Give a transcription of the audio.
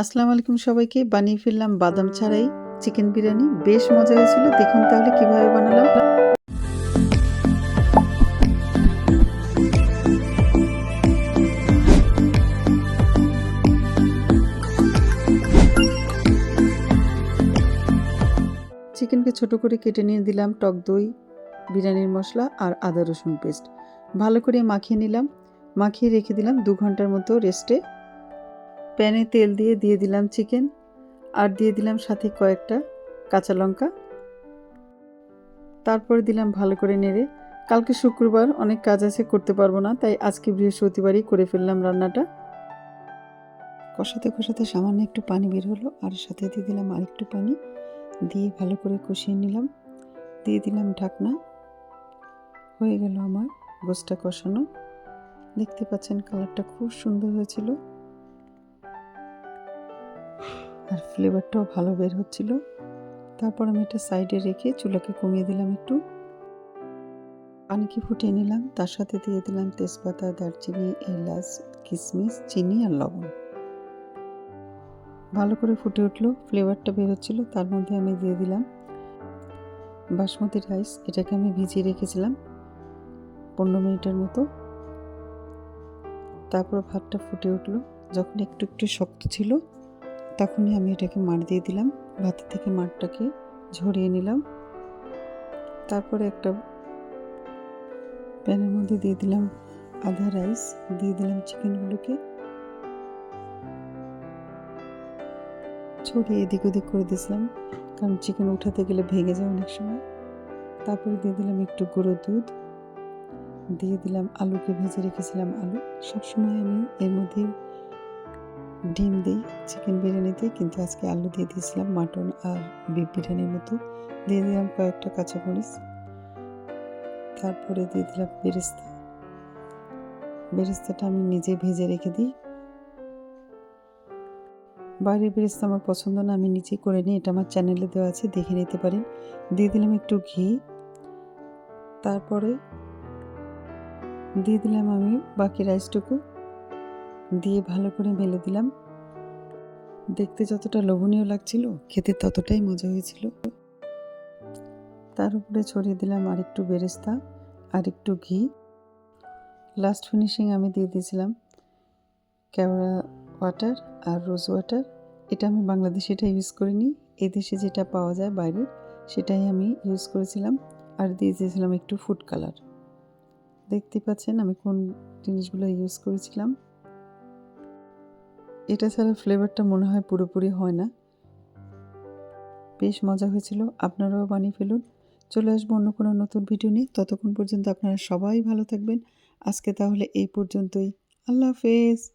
আসসালামু আলাইকুম সবাইকে। বানিয়ে ফেললাম বাদাম ছাড়াই চিকেন বিরিয়ানি। বেশ মজা হয়েছিল। দেখুন তাহলে কীভাবে বানালাম। চিকেনকে ছোট করে কেটে নিয়ে দিলাম টক দই, বিরিয়ানির মশলা আর আদা রসুন পেস্ট। ভালো করে মাখিয়ে নিলাম। মাখিয়ে রেখে দিলাম দু ঘণ্টার মতো রেস্টে। প্যানে তেল দিয়ে দিয়ে দিলাম চিকেন আর দিয়ে দিলাম সাথে কয়েকটা কাঁচা লঙ্কা। তারপরে দিলাম ভালো করে নেড়ে। কালকে শুক্রবার অনেক কাজ আছে, করতে পারব না, তাই আজকে বৃহস্পতিবারই করে ফেললাম রান্নাটা। কষাতে কষাতে সামান্য একটু পানি বের হলো, আর সাথে দিয়ে দিলাম আরেকটু পানি। দিয়ে ভালো করে কষিয়ে নিলাম। দিয়ে দিলাম ঢাকনা। হয়ে গেল আমার গোসটা কষানো। দেখতে পাচ্ছেন কালারটা খুব সুন্দর হয়েছিল। আর ফ্লেভারটাও ভালো বের হচ্ছিল। তারপর আমি এটা সাইডে রেখে চুলাকে কমিয়ে দিলাম একটু। পানিকে ফুটিয়ে নিলাম, তার সাথে দিয়ে দিলাম তেজপাতা, দারচিনি, এলাচ কিশমিশ চিনি আর লবণ। ভালো করে ফুটে উঠল ফ্লেভারটা বের বেরোচ্ছিল তার মধ্যে আমি দিয়ে দিলাম বাসমতি রাইস এটাকে আমি ভিজিয়ে রেখেছিলাম পনেরো মিনিটের মতো। তারপর ভাতটা ফুটে উঠল, যখন একটু একটু শক্ত ছিল তখনই আমি এটাকে মার দিয়ে দিলাম, ভাতের থেকে মারটাকে ঝরিয়ে নিলাম। তারপরে একটা প্যানের মধ্যে দিয়ে দিলাম আধা রাইস, দিয়ে দিলাম চিকেনগুলোকে। ছড়িয়ে এদিক ওদিক করে দিয়েছিলাম, কারণ চিকেন উঠাতে গেলে ভেঙে যায় অনেক সময়। তারপরে দিয়ে দিলাম একটু গুঁড়ো দুধ, দিয়ে দিলাম আলুকে ভেজে রেখেছিলাম আলু। সবসময় আমি এর মধ্যে ডিম দিই চিকেন বিরিয়ানিতে কিন্তু আজকে আলু দিয়ে দিয়েছিলাম মাটন আর বিফ বিরিয়ানির মতো। দিয়ে দিলাম কয়েকটা কাঁচামরিচ। তারপরে দিয়ে দিলাম বেরেস্তা। বেরেস্তাটা আমি নিজে ভেজে রেখে দিই। বাইরের বেরেস্তা আমার পছন্দ না, আমি নিজে করে নিই, এটা আমার চ্যানেলে দেওয়া আছে, দেখে নিতে পারেন। দিয়ে দিলাম একটু ঘি। তারপরে দিয়ে দিলাম আমি বাকি রাইসটুকু দিয়ে ভালো করে মেলে দিলাম। দেখতে যতটা লোভনীয় লাগছিল, খেতে ততটাই মজা হয়েছিল। তার উপরে ছড়িয়ে দিলাম আর একটু বেরেস্তা আর একটু ঘি। লাস্ট ফিনিশিং আমি দিয়ে দিয়েছিলাম কেওড়া ওয়াটার আর রোজ ওয়াটার এটা আমি বাংলাদেশে এটা ইউজ করিনি এদেশে যেটা পাওয়া যায় বাইরে, সেটাই আমি ইউজ করেছিলাম। আর দিয়ে দিয়েছিলাম একটু ফুড কালার দেখতে পাচ্ছেন আমি কোন জিনিসগুলো ইউজ করেছিলাম। এটা ছাড়া ফ্লেভারটা মনে হয় পুরোপুরি হয় না। বেশ মজা হয়েছিল, আপনারাও বানিয়ে ফেলুন। চলে আসব অন্য কোনো নতুন ভিডিও নিয়ে। ততক্ষণ পর্যন্ত আপনারা সবাই ভালো থাকবেন। আজকে তাহলে এই পর্যন্তই। আল্লাহ হাফেজ।